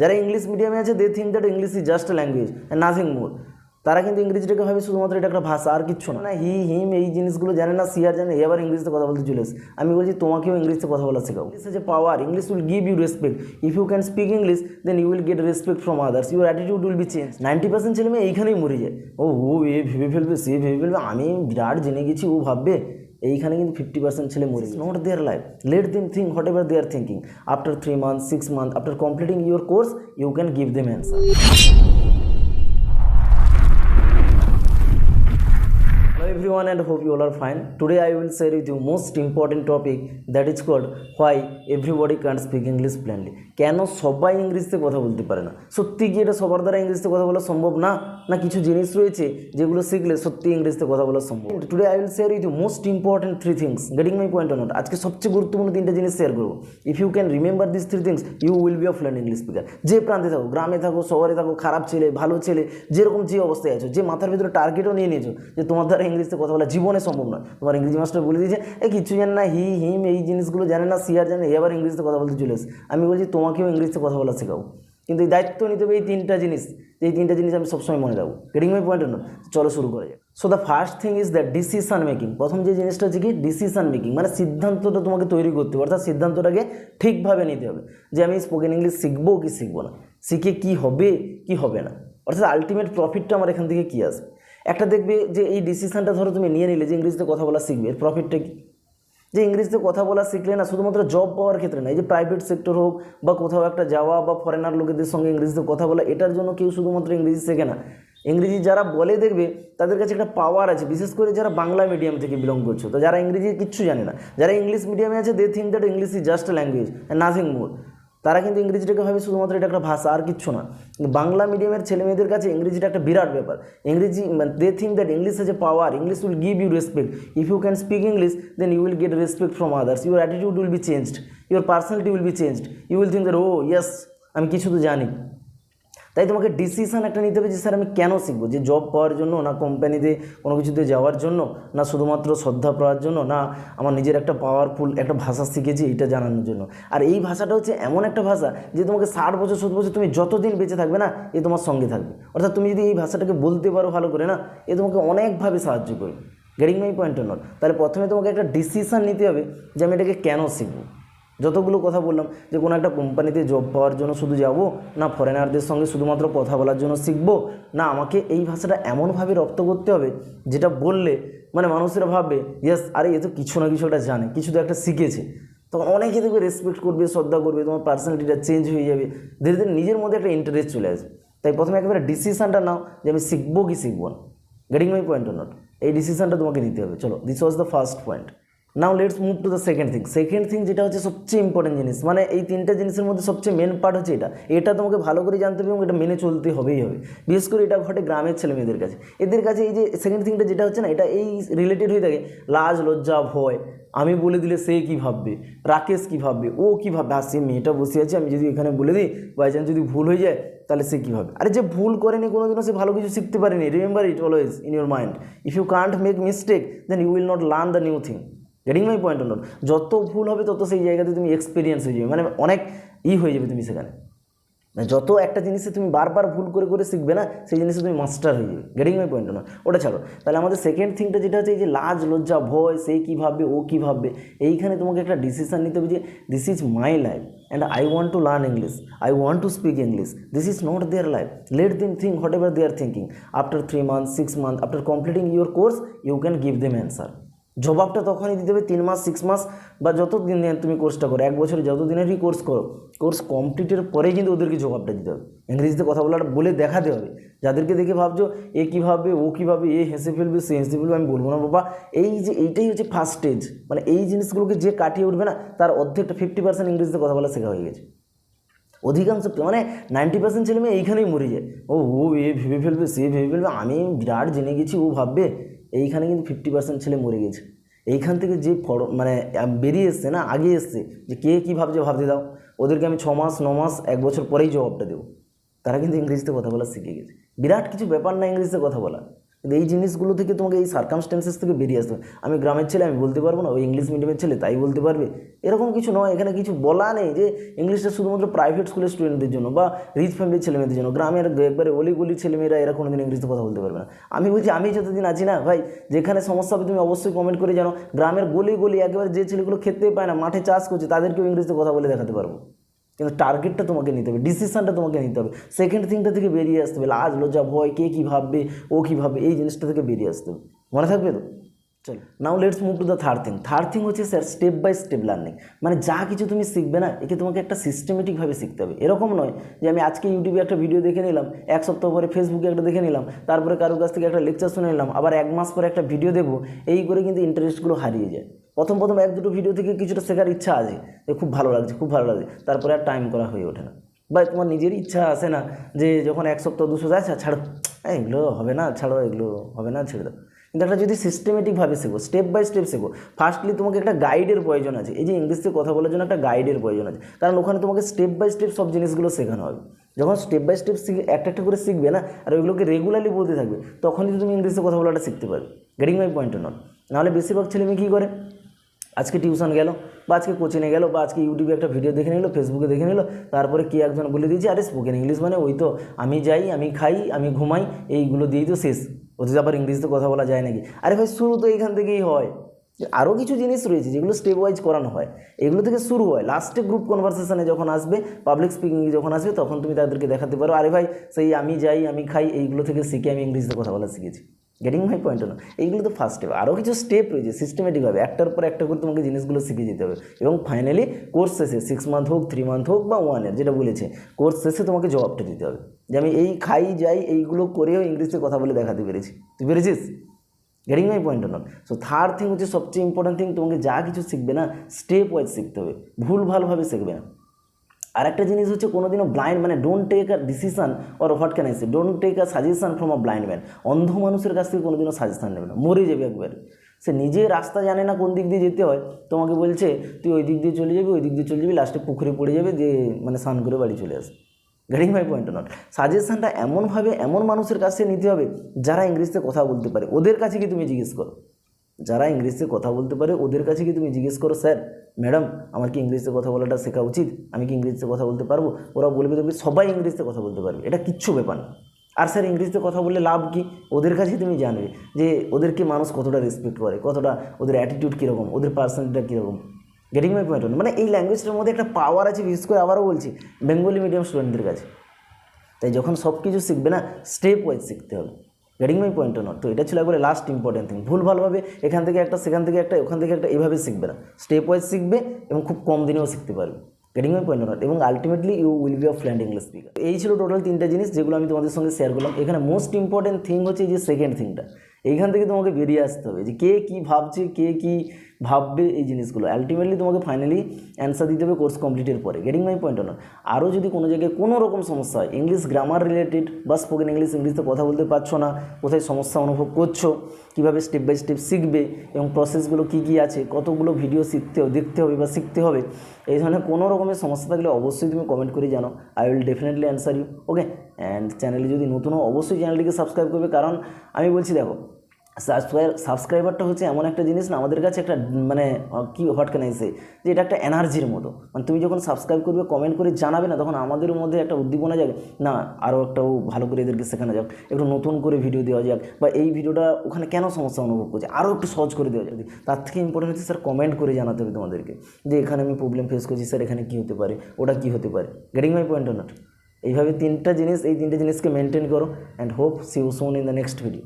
যারা ইংলিশ মিডিয়ামে আছে they think that English is just language nothing more তারা কিন্তু ইংরেজিটাকে ভাবে শুধুমাত্র এটা একটা ভাষা, আর কিচ্ছু না। হি হিম এই জিনিসগুলো জানে না সি আর জানে এ আবার ইংলিশে কথা বলতে চলে। আমি বলছি, তোমাকেও ইংলিশে কথা বলা শেখাও। ইংলিশে যে power English will give you respect if you can speak English then you will get respect from others your attitude will be change ninety percent ছেলে মেয়ে এইখানেই মরে যায়। ও ও, এ ভেবে ফেলবে, সে ভেবে ফেলবে, আমি বিরাট জেনে গেছি, ও ভাববে এইখানে কিন্তু ফিফটি পার্সেন্ট ছেলে মরে not their life let them think whatever they are thinking after three month six month after completing your course you can give them answer everyone and hope you all are fine. Today I will share with you most important topic that is called why everybody can't speak English plainly. কেন সবাই ইংরেজিতে কথা বলতে পারে না? সত্যি কি এটা সবার দ্বারা ইংরেজিতে কথা বলা সম্ভব না? না কিছু জিনিস রয়েছে যেগুলো শিখলে সত্যি ইংরেজিতে কথা বলা সম্ভব? Today I will share with you most important three things getting my point on আজকে সবচেয়ে গুরুত্বপূর্ণ তিনটা জিনিস শেয়ার করব। If you can remember this three things you will be of fluent English speaker যে প্রান্তে থাকো, গ্রামে থাকো, শহরে থাকো, খারাপ ছেলে, ভালো ছেলে, যেরকম যে অবস্থায় আছো, যে মাথার ভিতরে টার্গেটও নিয়ে নিয়েছো যে তোমার দ্বারা ইংলিশে কথা বলা, জীবনে সম্ভব নয়। তোমার ইংরেজি মাস্টার বলে দিয়েছে, এ কিছু জানে না, হি, হিম, এই জিনিসগুলো জানে না, সি আর জানে এ আবার ইংলিশে কথা বলতে চলে। আমি বলছি, তোমাকেও ইংলিশে কথা বলা শেখাও। কিন্তু এই দায়িত্ব নিতে হবে এই তিনটা জিনিস। এই তিনটা জিনিস আমি সবসময় মনে রাখব। গেটিং মাই পয়েন্ট না চলো শুরু করা যায় so the first thing is the decision making প্রথম যে জিনিসটা হচ্ছে কি? ডিসিশন মেকিং মানে সিদ্ধান্তটা তোমাকে তৈরি করতে হবে। অর্থাৎ সিদ্ধান্তটাকে ঠিকভাবে নিতে হবে। যে আমি স্পোকেন ইংলিশ শিখব কি শিখব না? শিখে কি হবে কি হবে না? অর্থাৎ আলটিমেট প্রফিটটা আমার এখান থেকে কী আসবে? একটা দেখবে যে এই ডিসিশানটা ধরো তুমি নিয়ে নিলে যে ইংরেজিতে কথা বলা শিখবে, এর প্রফিটটা কি? যে ইংরেজিতে কথা বলা শিখলে না শুধুমাত্র জব পাওয়ার ক্ষেত্রে না, এই যে প্রাইভেট সেক্টর হোক বা কোথাও একটা যাওয়া বা ফরেনার লোকেদের সঙ্গে ইংরেজিতে কথা বলা, এটার জন্য কেউ শুধুমাত্র ইংরেজি শেখে না। ইংরেজি যারা বলে দেখবে, তাদের কাছে একটা পাওয়ার আছে, বিশেষ করে যারা বাংলা মিডিয়াম থেকে বিলং করছ। তো যারা ইংরেজি কিচ্ছু জানে না, যারা ইংলিশ মিডিয়ামে আছে they think that English is just language nothing more তারা কিন্তু ইংরেজিটাকে ভাবে শুধুমাত্র এটা একটা ভাষা, আর কিচ্ছু না। বাংলা মিডিয়ামের ছেলে মেয়েদের কাছে ইংরেজিটা একটা বিরাট ব্যাপার। ইংরেজি they think that English has a power English will give you respect if you can speak English then you will get respect from others your attitude will be changed your personality will be changed you will think that oh yes আমি কিছু তো জানি। তাই তোমাকে decision একটা নিতে হবে যে, স্যার, আমি কেন শিখব? যে জব পাওয়ার জন্য না কোম্পানিতে কোনো কিছুতে যাওয়ার জন্য, না শুধুমাত্র শ্রদ্ধা পাওয়ার জন্য, না আমার নিজের একটা পাওয়ারফুল একটা ভাষা শিখেছি এটা জানানোর জন্য। আর এই ভাষাটা হচ্ছে এমন একটা ভাষা যে, তোমাকে ষাট বছর, সত্তর বছর তুমি যতদিন বেঁচে থাকবে না, এ তোমার সঙ্গে থাকবে। অর্থাৎ তুমি যদি এই ভাষাটাকে বলতে পারো ভালো করে না, এ তোমাকে অনেকভাবে সাহায্য করবে। গেটিং মাই পয়েন্ট নট তাহলে প্রথমে তোমাকে একটা ডিসিশান নিতে হবে যে, আমি এটাকে কেন শিখব? যতগুলো কথা বললাম যে কোনো একটা কোম্পানিতে জব পাওয়ার জন্য শুধু যাব, না ফরেনারদের সঙ্গে শুধুমাত্র কথা বলার জন্য শিখব, না আমাকে এই ভাষাটা এমনভাবে রপ্ত করতে হবে যেটা বললে মানে মানুষেরা ভাববে ইয়েস আরে এ তো কিছু না কিছু একটা জানে, কিছু তো একটা শিখেছে। তখন অনেকে দেখবে রেসপেক্ট করবে, শ্রদ্ধা করবে, তোমার পার্সোনালিটিটা চেঞ্জ হয়ে যাবে, ধীরে ধীরে নিজের মধ্যে একটা ইন্টারেস্ট চলে আসবে। তাই প্রথমে একেবারে ডিসিশানটা নাও যে আমি শিখব কি শিখব না। গেটিং মাই পয়েন্ট নট এই ডিসিশানটা তোমাকে নিতে হবে। চলো this was the first point now let's move to the second thing second thing যেটা হচ্ছে সবচেয়ে ইম্পর্টেন্ট জিনিস মানে এই তিনটা জিনিসের মধ্যে সবচেয়ে মেন পার্ট হচ্ছে এটা। এটা তোমাকে ভালো করে জানতে হবে এবং এটা মেনে চলতে হবেই হবে। বিশেষ করে এটা ঘটে গ্রামের ছেলে মেয়েদের কাছে। এদের কাছে এই যে সেকেন্ড থিংটা যেটা হচ্ছে না, এটা এই রিলেটেড হয়ে থাকে। লাজ, লজ্জা, ভয়। আমি বলে দিলে সে কী ভাববে? রাকেশ কী ভাববে? ও কী ভাববে? আর সে মেয়েটা বসে আছে, আমি যদি এখানে বলে দিই বাই চান্স যদি ভুল হয়ে যায়, তাহলে সে কী ভাবে আরে যে ভুল করেনি কোনোদিনও সে ভালো কিছু শিখতে পারেনি। Remember it always in your mind if you can't make mistake then you will not learn the new thing getting my point not যত ভুল হবে, তত সেই জায়গাতে তুমি এক্সপিরিয়েন্স হয়ে যাবে। মানে অনেক ই হয়ে যাবে তুমি সেখানে। মানে যত একটা জিনিসে তুমি বারবার ভুল করে করে শিখবে না, সেই জিনিসে তুমি মাস্টার হয়ে যাবে। গেটিং মাই পয়েন্ট না ওটা ছাড়ো। তাহলে আমাদের সেকেন্ড থিংটা যেটা হচ্ছে, এই যে লাজ, লজ্জা, ভয়, সে কী ভাববে, ও কী ভাববে, এইখানে তোমাকে একটা ডিসিশন নিতে হবে যে this is my life and I want to learn English I want to speak English this is not their life let them think whatever they are thinking after three month six month after completing your course you can give them answer জবাবটা তখনই দিতে হবে, তিন মাস six মাস, বা যত দিন তুমি কোর্সটা করো, এক বছরে যত দিনেরই কোর্স করো কোর্স কমপ্লিটের পরেই কিন্তু ওদেরকে জবাবটা দিতে হবে। ইংরেজিতে কথা বলার বলে দেখাতে হবে। যাদেরকে দেখে ভাবছ, এ কীভাবে ও কীভাবে এ হেসে ফেলবে, সে হেসে ফেলবে, আমি বলব না বাবা। এই যে, এইটাই হচ্ছে ফার্স্ট স্টেজ মানে এই জিনিসগুলোকে যে কাটিয়ে উঠবে না, তার অর্ধেকটা ফিফটি পার্সেন্ট ইংরেজিতে কথা বলা শেখা হয়ে গেছে। অধিকাংশ মানে নাইনটি পার্সেন্ট ছেলে মেয়ে এইখানেই মরে যায়। ও ও, এ ভেবে ফেলবে, সে ভেবে ফেলবে, আমি বিরাট জেনে গেছি, ও ভাববে। এইখানে কিন্তু ফিফটি পার্সেন্ট ছেলে মরে গেছে। এইখান থেকে যে ফর মানে বেরিয়ে এসছে না, আগে এসছে, যে কে কী ভাবছে ভাবতে দাও। ওদেরকে আমি ছ মাস ন মাস এক বছর পরেই জবাবটা দেবো। তারা কিন্তু ইংরেজিতে কথা বলা শিখে গেছে। বিরাট কিছু ব্যাপার না ইংরেজিতে কথা বলা। এই জিনিসগুলো থেকে তোমাকে এই সার্কামস্টেন্সেস থেকে বেরিয়ে আসতে আমি গ্রামের ছেলে, আমি বলতে পারব না ওই ইংলিশ মিডিয়ামের ছেলে, তাই বলতে পারবে। এরকম কিছু নয়, এখানে কিছু বলা নেই যে ইংলিশটা শুধুমাত্র প্রাইভেট স্কুলের স্টুডেন্টদের জন্য বা রিচ ফ্যামিলির ছেলেমেয়েদের জন্য। গ্রামের একবারে অলিগলি ছেলেমেয়েরা এরা কোনোদিন ইংলিশে কথা বলতে পারবে না। আমি বলছি, আমি যতদিন আছি না, ভাই, যেখানে সমস্যা হবে তুমি অবশ্যই কমেন্ট করে জানো। গ্রামের গলি গলি একেবারে যে ছেলেগুলো খেতে পায় না, মাঠে চাষ করছে, তাদেরকেও ইংলিশে কথা বলে দেখাতে পারব। কিন্তু টার্গেটটা তোমাকে নিতে হবে ডিসিশনটা তোমাকে নিতে হবে। সেকেন্ড থিংটা থেকে বেরিয়ে আসতে হবে লাজ লজ্জা ভয় কে কী ভাববে ও কী ভাববে এই জিনিসটা থেকে বেরিয়ে আসতে হবে। মনে থাকবে তো? চলো। Now let's move to the third thing third thing হচ্ছে sir step by step learning মানে যা কিছু তুমি শিখবে না একে তোমাকে একটা সিস্টেমেটিকভাবে শিখতে হবে। এরকম নয় যে আমি আজকে ইউটিউবে একটা ভিডিও দেখে নিলাম এক সপ্তাহ পরে ফেসবুকে একটা দেখে নিলাম তারপরে কারোর কাছ থেকে একটা লেকচার শুনে নিলাম আবার এক মাস পরে একটা ভিডিও দেখব এই করে কিন্তু ইন্টারেস্টগুলো হারিয়ে যায়। প্রথম প্রথম এক দুটো ভিডিও থেকে কিছুটা শেখার ইচ্ছা আছে খুব ভালো লাগছে খুব ভালো লাগছে। তারপরে আর টাইম করা হয়ে ওঠে না। বা তোমার নিজেরই ইচ্ছা আসে না যে যখন এক সপ্তাহ দুশো যাচ্ছে ছাড়ো। এই, এগুলো হবে না ছাড়ো এগুলো হবে না ছেড়ে দাও। কিন্তু একটা যদি সিস্টেমেটিকভাবে শেখো স্টেপ বাই স্টেপ শেখো ফার্স্টলি তোমাকে একটা গাইডের প্রয়োজন আছে। এই যে ইংলিশে কথা বলার জন্য একটা গাইডের প্রয়োজন আছে। কারণ ওখানে তোমাকে স্টেপ বাই স্টেপ সব জিনিসগুলো শেখানো হবে। যখন স্টেপ বাই স্টেপ শিখে একটা একটা করে শিখবে না আর ওইগুলোকে রেগুলারলি বলতে থাকবে তখনই তুমি ইংলিশে কথা বলাটা শিখতে পারবে। গেটিং মাই পয়েন্ট নট নাহলে বেশিরভাগ ছেলে মেয়ে কী করে? আজকে টিউশন গেল, বা আজকে কোচিংয়ে গেল, বা আজকে ইউটিউবে একটা ভিডিও দেখে নিল ফেসবুকে দেখে নিল, তারপরে কি একজন বলে দিয়েছে, আরে স্পোকেন ইংলিশ মানে ওই তো, আমি যাই, আমি খাই, আমি ঘুমাই, এইগুলো দিয়েই তো শেষ। ওদের আবার ইংলিশে কথা বলা যায় নাকি? আরে ভাই, শুরু তো এইখান থেকেই হয়। আরও কিছু জিনিস রয়েছে, যেগুলো স্টেপ ওয়াইজ করানো হয়, এগুলো থেকে শুরু হয়। লাস্টে গ্রুপ কনভারসেশনে যখন আসবে পাবলিক স্পিকিং যখন আসবে, তখন তুমি তাদেরকে দেখাতে পারো, আরে ভাই, সেই আমি যাই, আমি খাই, এইগুলো থেকে শিখে আমি ইংলিশে কথা বলা শিখেছি। গেটিং মাই পয়েন্ট না এইগুলো তো ফার্স্ট স্টেপ আরও কিছু স্টেপ রয়েছে সিস্টেমেটিকভাবে একটার পর একটা করে তোমাকে জিনিসগুলো শিখে যেতে হবে। এবং ফাইনালি কোর্স শেষে সিক্স মান্থ হোক থ্রি মান্থ হোক বা ওয়ান ইয়ার যেটা বলেছে কোর্স শেষে তোমাকে জবাবটা দিতে হবে। যে আমি এই খাই, যাই, এইগুলো করেও ইংলিশে কথা বলে দেখাতে পেরেছি। তুই পেরেছিস? Getting my point not so third thing হচ্ছে সবচেয়ে ইম্পর্ট্যান্ট থিং তোমাকে যা কিছু শিখবে না স্টেপ ওয়াইজ শিখতে হবে। ভুল ভালভাবে শিখবে না। আর একটা জিনিস হচ্ছে কোনোদিনও ব্লাইন্ড মানে don't take a decision or what can I say don't take a suggestion from a blind man অন্ধ মানুষের কাছ থেকে কোনোদিনও সাজেশন নেবে না। মরে যাবে একবার। সে নিজে রাস্তা জানে না কোন দিক দিয়ে যেতে হয়। তোমাকে বলছে, তুই ওই দিক দিয়ে চলে যাবি, ওই দিক দিয়ে চলে যাবি লাস্টে পুকুরে পড়ে যাবে দিয়ে মানে স্নান করে বাড়ি চলে আসবে। গেটিং মাই পয়েন্ট নট সাজেশনটা এমনভাবে এমন মানুষের কাছে নিতে হবে যারা ইংরেজিতে কথা বলতে পারে। ওদের কাছে কি তুমি জিজ্ঞেস করো। যারা ইংলিশে কথা বলতে পারে, ওদের কাছে কি তুমি জিজ্ঞেস করো, স্যার, ম্যাডাম, আমার কি ইংলিশে কথা বলাটা শেখা উচিত? আমি কি ইংলিশে কথা বলতে পারব? ওরা বলবে, তুমি সবাই ইংলিশে কথা বলতে পারবে। এটা কিচ্ছু ব্যাপার না। আর স্যার ইংলিশে কথা বললে লাভ কি? ওদের কাছে তুমি জানবে যে ওদেরকে মানুষ কতটা রেসপেক্ট করে, কতটা ওদের অ্যাটিটিউড কীরকম, ওদের পার্সোনালিটিটা কীরকম। গেটিং মাই পয়েন্ট মানে এই ল্যাঙ্গুয়েজটার মধ্যে একটা পাওয়ার আছে, বিশেষ করে আবারও বলছি বেঙ্গলি মিডিয়াম স্টুডেন্টদের কাছে। তাই যখন সব কিছু শিখবে না স্টেপ ওয়াইজ শিখতে হবে। গেটিং মাই পয়েন্ট নট তো এটা ছিল একবারে লাস্ট ইম্পর্টেন্ট থিং ভুল ভালোভাবে এখান থেকে একটা, সেখান থেকে একটা, ওখান থেকে একটা এইভাবে শিখবে না। স্টেপ ওয়াইজ শিখবে এবং খুব কম দিনেও শিখতে পারবে। গেটিং মাই পয়েন্ট নট এবং ultimately you will be of fluent English speaker এই ছিল টোটাল তিনটা জিনিস যেগুলো আমি তোমাদের সঙ্গে শেয়ার করলাম। এখানে মোস্ট ইম্পর্টেন্ট থিং হচ্ছে যে সেকেন্ড থিংটা এইখান থেকে তোমাকে বেরিয়ে আসতে হবে যে কে কী ভাবছে, কে কী ভাববে এই জিনিসগুলো। আলটিমেটলি তোমাকে ফাইনালি অ্যান্সার দিতে হবে কোর্স কমপ্লিটের পরে। গেটিং মাই পয়েন্ট না আরও যদি কোনো জায়গায় কোনো রকম সমস্যা হয় ইংলিশ গ্রামার রিলেটেড বা স্পোকেন ইংলিশ ইংলিশে কথা বলতে পারছ না, কোথায় সমস্যা অনুভব করছ, কীভাবে স্টেপ বাই স্টেপ শিখবে এবং প্রসেসগুলো কী কী আছে, কতগুলো ভিডিও শিখতে দেখতে হবে বা শিখতে হবে, এই ধরনের কোনো রকমের সমস্যা থাকলে অবশ্যই তুমি কমেন্ট করে জানো I will definitely answer you okay and চ্যানেলে যদি নতুন অবশ্যই চ্যানেলটিকে সাবস্ক্রাইব করবে। কারণ আমি বলছি দেখো সাবস্ক্রাইবারটা হচ্ছে এমন একটা জিনিস না, আমাদের কাছে একটা মানে কি হোয়াট ক্যান আই সে যে এটা একটা এনার্জির মতো। মানে তুমি যখন সাবস্ক্রাইব করবে কমেন্ট করে জানাবে না, তখন আমাদের মধ্যে একটা উদ্দীপনা যাবে না আরও একটা ও ভালো করে এদেরকে শেখানো যাক, একটু নতুন করে ভিডিও দেওয়া যাক, বা এই ভিডিওটা ওখানে কেন সমস্যা অনুভব করছে আরও একটু সহজ করে দেওয়া যাক। তার থেকে ইম্পর্টেন্ট হচ্ছে, স্যার কমেন্ট করে জানাতে হবে তোমাদেরকে, যে এখানে আমি প্রবলেম ফেস করছি, স্যার, এখানে কী হতে পারে, ওটা কী হতে পারে? গেটিং মাই পয়েন্ট নট এইভাবে তিনটা জিনিস, এই তিনটে জিনিসকে মেনটেন করো and hope see you soon in the next video